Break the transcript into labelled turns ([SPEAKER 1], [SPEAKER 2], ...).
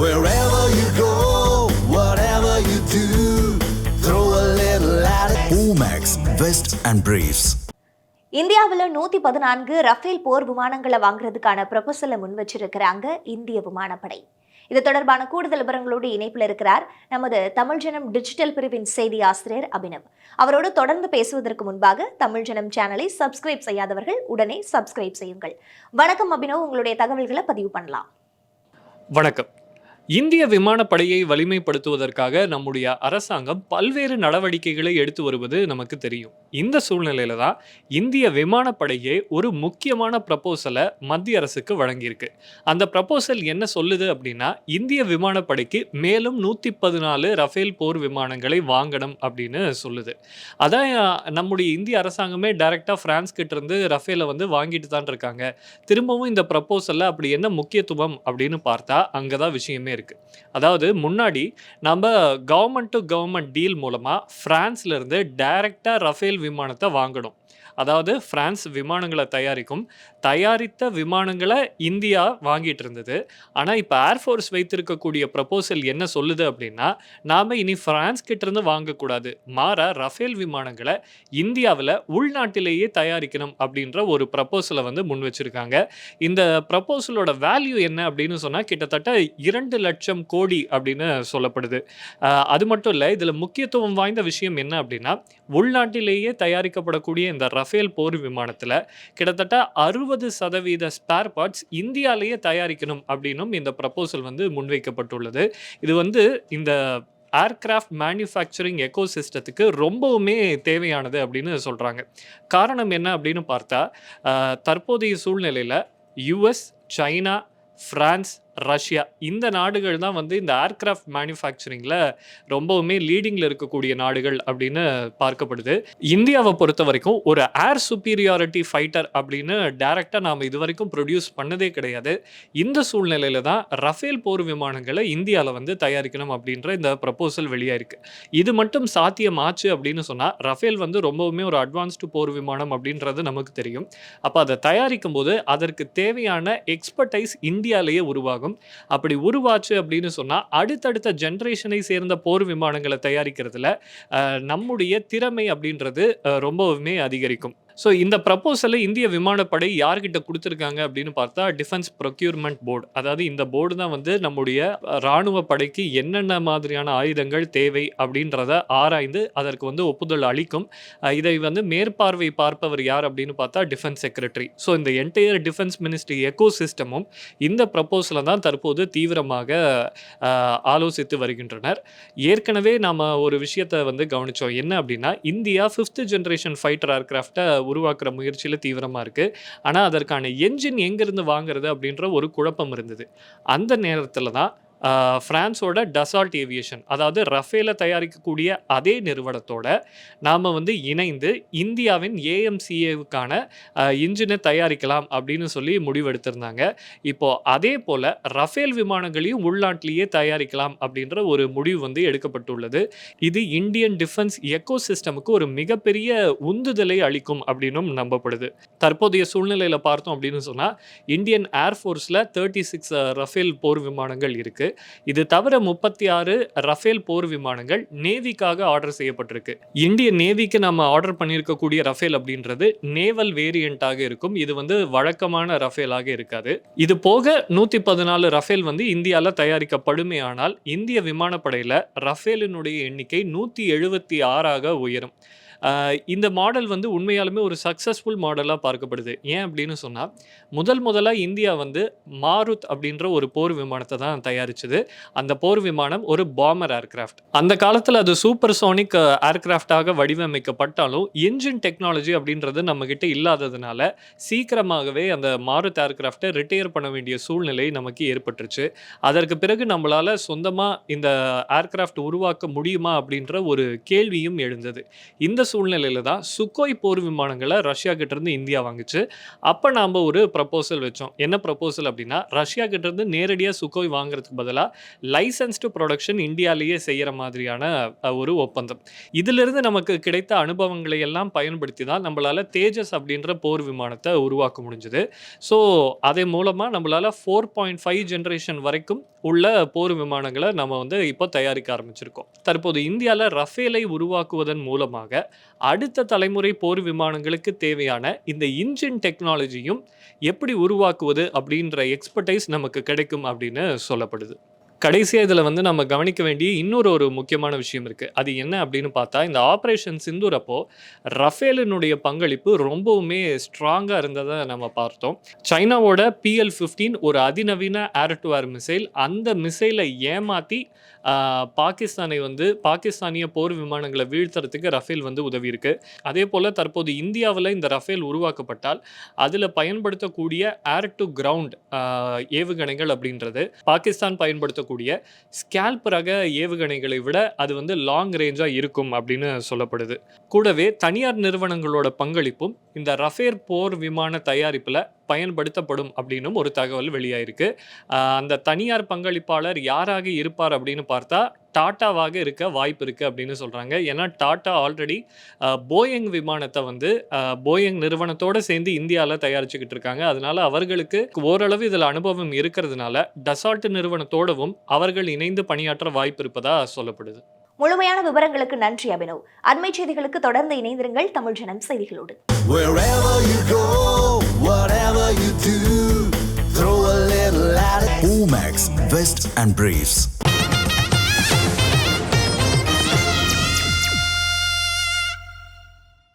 [SPEAKER 1] Wherever you go, whatever you do, throw a little at it. Omax, Vest and Briefs.
[SPEAKER 2] இந்தியாவில் நூத்தி பதினான்கு Rafale போர் விமானங்களை வாங்குறதுக்கான ப்ரொபோசலை முன் வச்சிருக்கிறாங்க இந்திய விமானப்படை. இது தொடர்பான கூடுதல் விவரங்களோடு இணைப்பில் இருக்கிறார் நமது தமிழ் ஜனம் டிஜிட்டல் பிரிவின் செய்தி ஆசிரியர் அபினவ். அவரோடு தொடர்ந்து பேசுவதற்கு முன்பாக தமிழ் ஜனம் சேனலை சப்ஸ்கிரைப் செய்யாதவர்கள் உடனே சப்ஸ்கிரைப் செய்யுங்கள். வணக்கம் அபினவ் உங்களுடைய தகவல்களை பதிவு பண்ணலாம்.
[SPEAKER 3] வணக்கம். இந்திய விமானப்படையை வலிமைப்படுத்துவதற்காக நம்முடைய அரசாங்கம் பல்வேறு நடவடிக்கைகளை எடுத்து வருவது நமக்கு தெரியும். இந்த சூழ்நிலையில தான் இந்திய விமானப்படையே ஒரு முக்கியமான ப்ரப்போசலை மத்திய அரசுக்கு வழங்கியிருக்கு. அந்த ப்ரப்போசல் என்ன சொல்லுது அப்படின்னா இந்திய விமானப்படைக்கு மேலும் நூற்றி பதினாலு ரஃபேல் போர் விமானங்களை வாங்கணும் அப்படின்னு சொல்லுது. அதான் நம்முடைய இந்திய அரசாங்கமே டைரெக்டாக ஃப்ரான்ஸ் கிட்ட இருந்து ரஃபேலை வந்து வாங்கிட்டு தான் இருக்காங்க. திரும்பவும் இந்த ப்ரப்போசலில் அப்படி என்ன முக்கியத்துவம் அப்படின்னு பார்த்தா அங்கே தான் விஷயமே இருக்குது அதாவது முன்னாடி நம்ம கவர்மெண்ட் டு கவர்மெண்ட் டீல் மூலமாக ஃப்ரான்ஸ்லேருந்து டைரெக்டாக ரஃபேல் விமானத்தை வாங்கணும். அதாவது ஃப்ரான்ஸ் விமானங்களை தயாரிக்கும் தயாரித்த விமானங்களை இந்தியா வாங்கிட்டு இருந்தது ஆனால் இப்போ ஏர்ஃபோர்ஸ் வைத்திருக்கக்கூடிய ப்ரப்போசல் என்ன சொல்லுது அப்படின்னா நாம் இனி ஃப்ரான்ஸ் கிட்டேருந்து வாங்கக்கூடாது. மாற ரஃபேல் விமானங்களை இந்தியாவில் உள்நாட்டிலேயே தயாரிக்கணும் அப்படின்ற ஒரு ப்ரப்போசலை வந்து முன் வச்சிருக்காங்க. இந்த ப்ரப்போசலோட வேல்யூ என்ன அப்படின்னு சொன்னால் கிட்டத்தட்ட இரண்டு லட்சம் கோடி அப்படின்னு சொல்லப்படுது. அது மட்டும் இல்லை இதில் முக்கியத்துவம் வாய்ந்த விஷயம் என்ன அப்படின்னா உள்நாட்டிலேயே தயாரிக்கப்படக்கூடிய இந்த ரஃபேல் போர் விமானத்தில் கிட்டத்தட்ட அறுபது சதவீத ஸ்பேர் பார்ட்ஸ் இந்தியாலேயே தயாரிக்கணும் அப்படின்னும் இந்த ப்ரப்போசல் வந்து முன்வைக்கப்பட்டுள்ளது. இது வந்து இந்த ஏர்கிராஃப்ட் மேனுஃபேக்சரிங் எக்கோ சிஸ்டத்துக்கு ரொம்பவுமே தேவையானது அப்படின்னு சொல்கிறாங்க காரணம் என்ன அப்படின்னு பார்த்தா தற்போதைய சூழ்நிலையில் யுஎஸ் சைனா ஃப்ரான்ஸ் ரஷ்யா. இந்த நாடுகள் தான் வந்து இந்த ஏர்கிராஃப்ட் மேனுஃபேக்சரிங்கில் ரொம்பவுமே லீடிங்கில் இருக்கக்கூடிய நாடுகள் அப்படின்னு பார்க்கப்படுது. இந்தியாவை பொறுத்த வரைக்கும் ஒரு ஏர் சுப்பீரியாரிட்டி ஃபைட்டர் அப்படின்னு டைரெக்டாக நாம் இது வரைக்கும் ப்ரொடியூஸ் பண்ணதே கிடையாது. இந்த சூழ்நிலையில தான் ரஃபேல் போர் விமானங்களை இந்தியாவில் வந்து தயாரிக்கணும் அப்படின்ற இந்த ப்ரப்போசல் வெளியாயிருக்கு. இது மட்டும் சாத்தியம் ஆச்சு அப்படின்னு சொன்னால் ரஃபேல் வந்து ரொம்பவுமே ஒரு அட்வான்ஸ்டு போர் விமானம் அப்படின்றது நமக்கு தெரியும். அப்போ அதை தயாரிக்கும் போது அதற்கு தேவையான எக்ஸ்பர்டைஸ் இந்தியாலேயே உருவாகும். அப்படி உருவாச்சு அப்படின்னு சொன்னால் அடுத்தடுத்த ஜென்ரேஷனை சேர்ந்த போர் விமானங்களை தயாரிக்கிறதுல நம்முடைய திறமை அப்படின்றது ரொம்பவுமே அதிகரிக்கும். ஸோ இந்த ப்ரப்போசலை இந்திய விமானப்படை யார்கிட்ட கொடுத்துருக்காங்க அப்படின்னு பார்த்தா டிஃபென்ஸ் ப்ரொக்யூர்மெண்ட் போர்டு அதாவது இந்த போர்டு தான் வந்து நம்முடைய இராணுவ படைக்கு என்னென்ன மாதிரியான ஆயுதங்கள் தேவை அப்படின்றத ஆராய்ந்து அதற்கு வந்து ஒப்புதல் அளிக்கும். இதை வந்து மேற்பார்வை பார்ப்பவர் யார் அப்படின்னு பார்த்தா டிஃபென்ஸ் செக்ரட்டரி ஸோ இந்த என்டையர் டிஃபென்ஸ் மினிஸ்ட்ரி எக்கோ சிஸ்டமும் இந்த ப்ரப்போசலை தான் தற்போது தீவிரமாக ஆலோசித்து வருகின்றனர். ஏற்கனவே நாம் ஒரு விஷயத்தை வந்து கவனித்தோம் என்ன அப்படின்னா இந்தியா ஃபிஃப்த் ஜென்ரேஷன் ஃபைட்டர் ஏர்கிராஃப்டை உருவாக்குற முயற்சியில் தீவிரமாக இருக்குது ஆனால் அதற்கான என்ஜின் எங்கேருந்து வாங்குறது அப்படின்ற ஒரு குழப்பம் இருந்தது. அந்த நேரத்தில் தான் ஃப்ரான்ஸோட டசால்ட் ஏவியேஷன் அதாவது ரஃபேல தயாரிக்கக்கூடிய அதே நிறுவனத்தோட நாம் வந்து இணைந்து இந்தியாவின் ஏஎம்சிஏவுக்கான இன்ஜினை தயாரிக்கலாம் அப்படின்னு சொல்லி முடிவெடுத்திருந்தாங்க. இப்போ அதே போல் ரஃபேல் விமானங்களையும் உள்நாட்டிலேயே தயாரிக்கலாம் அப்படின்ற ஒரு முடிவு வந்து எடுக்கப்பட்டுள்ளது. இது இந்தியன் டிஃபென்ஸ் எக்கோ சிஸ்டமுக்கு ஒரு மிகப்பெரிய உந்துதலை அளிக்கும் அப்படின்னும் நம்பப்படுது. தற்போதைய சூழ்நிலையில் பார்த்தோம் அப்படின்னு சொன்னால் இந்தியன் ஏர்ஃபோர்ஸில் தேர்ட்டி சிக்ஸ் ரஃபேல் போர் விமானங்கள் இருக்குது இது தவிர முப்பத்தி ஆறு ரஃபேல் போர் விமானங்கள் நேவிக்காக ஆர்டர் செய்யப்பட்டிருக்கு. இந்திய நேவிக்கு நம்ம ஆர்டர் பண்ணியிருக்கக்கூடிய ரஃபேல் அப்படின்றது நேவல் வேரியண்ட்டாக இருக்கும். இது வந்து வழக்கமான ரஃபேலாக இருக்காது. இது போக நூற்றி பதினாலு ரஃபேல் வந்து இந்தியாவில் தயாரிக்கப்படுமே ஆனால் இந்திய விமானப்படையில் ரஃபேலினுடைய எண்ணிக்கை நூற்றி எழுபத்தி ஆறாக உயரும். இந்த மாடல் வந்து உண்மையாலுமே ஒரு சக்ஸஸ்ஃபுல் மாடலாக பார்க்கப்படுது. ஏன் அப்படின்னு சொன்னால் முதல் முதலாக இந்தியா வந்து மாருத் அப்படின்ற ஒரு போர் விமானத்தை தான் தயாரிச்சது. அந்த போர் விமானம் ஒரு பாமர் ஏர்கிராஃப்ட் அந்த காலத்தில் அது சூப்பர் சோனிக் ஏர்கிராஃப்டாக வடிவமைக்கப்பட்டாலும் என்ஜின் டெக்னாலஜி அப்படின்றது நம்மக்கிட்ட இல்லாததுனால சீக்கிரமாகவே அந்த மாருத் ஏர்கிராஃப்டை ரிட்டையர் பண்ண வேண்டிய சூழ்நிலை நமக்கு ஏற்பட்டுருச்சு. அதற்கு பிறகு நம்மளால் சொந்தமாக இந்த ஏர்கிராஃப்ட் உருவாக்க முடியுமா அப்படின்ற ஒரு கேள்வியும் எழுந்தது. இந்த சூழ்நிலையில தான் சுக்கோய் போர் விமானங்களை ரஷ்யா கிட்டேருந்து இந்தியா வாங்குச்சு. அப்போ நாம் ஒரு ப்ரப்போசல் வச்சோம். என்ன ப்ரப்போசல் அப்படின்னா ரஷ்யா கிட்டேருந்து நேரடியாக சுக்கோய் வாங்குறதுக்கு பதிலாக லைசன்ஸ்டு ப்ரொடக்ஷன் இந்தியாலேயே செய்கிற மாதிரியான ஒரு ஒப்பந்தம். இதிலிருந்து நமக்கு கிடைத்த அனுபவங்களை எல்லாம் பயன்படுத்தி தான் நம்மளால் தேஜஸ் அப்படின்ற போர் விமானத்தை உருவாக்க முடிஞ்சது. ஸோ அதே மூலமாக நம்மளால் ஃபோர் பாயிண்ட் ஃபைவ் ஜென்ரேஷன் வரைக்கும் உள்ள போர் விமானங்களை நம்ம வந்து இப்போ தயாரிக்க ஆரம்பிச்சிருக்கோம். தற்போது இந்தியாவில் ரஃபேலை உருவாக்குவதன் மூலமாக அடுத்த தலைமுறை போர் விமானங்களுக்கு தேவையான இந்த இன்ஜின் டெக்னாலஜியும் எப்படி உருவாக்குவது அப்படின்ற எக்ஸ்பர்டைஸ் நமக்கு கிடைக்கும் அப்படின்னு சொல்லப்படுது. கடைசியாக இதில் வந்து நம்ம கவனிக்க வேண்டிய இன்னொரு ஒரு முக்கியமான விஷயம் இருக்குது அது என்ன அப்படின்னு பார்த்தா இந்த ஆப்ரேஷன் சிந்துரப்போ ரஃபேலினுடைய பங்களிப்பு ரொம்பவுமே ஸ்ட்ராங்காக இருந்ததை நம்ம பார்த்தோம். சைனாவோட பிஎல் ஃபிஃப்டீன் ஒரு அதிநவீன ஏர் டு ஏர் மிசைல் அந்த மிசைலை ஏமாற்றி பாகிஸ்தானை வந்து பாகிஸ்தானிய போர் விமானங்களை வீழ்த்துறதுக்கு ரஃபேல் வந்து உதவி இருக்கு அதே போல் தற்போது இந்தியாவில் இந்த ரஃபேல் உருவாக்கப்பட்டால் அதில் பயன்படுத்தக்கூடிய ஏர் டு கிரவுண்ட் ஏவுகணைகள் அப்படின்றது பாகிஸ்தான் பயன்படுத்தக்கூடிய ஸ்கேல்ப் ரக ஏவுகணைகளை விட அது வந்து லாங் ரேஞ்சாக இருக்கும் அப்படின்னு சொல்லப்படுது. கூடவே தனியார் நிறுவனங்களோட பங்களிப்பும் இந்த ரஃபேர் போர் விமான தயாரிப்பில் பயன்படுத்தப்படும் அப்படின்னும் ஒரு தகவல் வெளியாயிருக்கு. அந்த தனியார் பங்களிப்பாளர் யாராக இருப்பார் அப்படின்னு பார்த்தா டாட்டாவாக இருக்க வாய்ப்பு இருக்குது அப்படின்னு சொல்கிறாங்க ஏன்னா டாட்டா ஆல்ரெடி போயிங் விமானத்தை வந்து போயிங் நிறுவனத்தோடு சேர்ந்து இந்தியாவில் தயாரிச்சுக்கிட்டு இருக்காங்க. அதனால அவர்களுக்கு ஓரளவு இதில் அனுபவம் இருக்கிறதுனால டசால்ட் நிறுவனத்தோடவும் அவர்கள் இணைந்து பணியாற்ற வாய்ப்பு இருப்பதா சொல்லப்படுது.
[SPEAKER 2] முழுமையான விவரங்களுக்கு நன்றி அபினவ். அண்மை செய்திகளுக்கு தொடர்ந்து இணைந்திருங்கள். தமிழ் ஜனம் செய்திகளோடு.
[SPEAKER 1] Omax, Vest and Briefs.